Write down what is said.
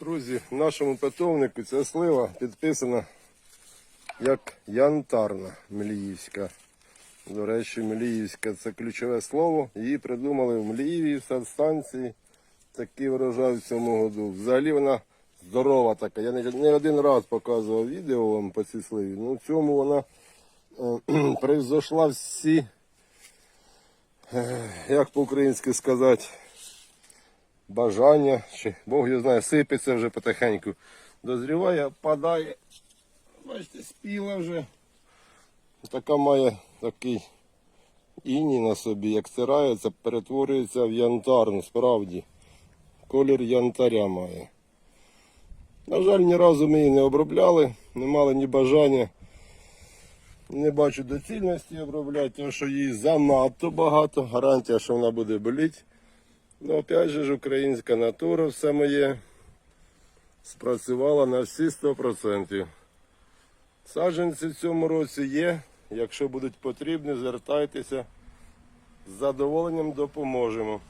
Друзі, нашому питомнику ця слива підписана як янтарна Мліївська. До речі, Мліївська це ключове слово. Її придумали в Мліїві, в садстанції. Такий врожай в цьому году. Взагалі вона здорова така. Я не, не один раз показував відео вам по цій сливі. Ну, в цьому вона е, превзошла всі, е, як по-українськи сказати, бажання, чи Бог його знає, сипеться вже потихеньку. Дозріває, падає. Бачите, спіла вже. Така має такий іній на собі, як стирається, перетворюється в янтарну, справді. Колір янтаря має. На жаль, ні разу ми її не обробляли, не мали ні бажання. Не бачу доцільності обробляти, тому що її занадто багато. Гарантія, що вона буде боліти. Ну, опять же ж, українська натура все моє спрацювала на всі 100%. Саджанці в цьому році є. Якщо будуть потрібні, звертайтеся. З задоволенням допоможемо.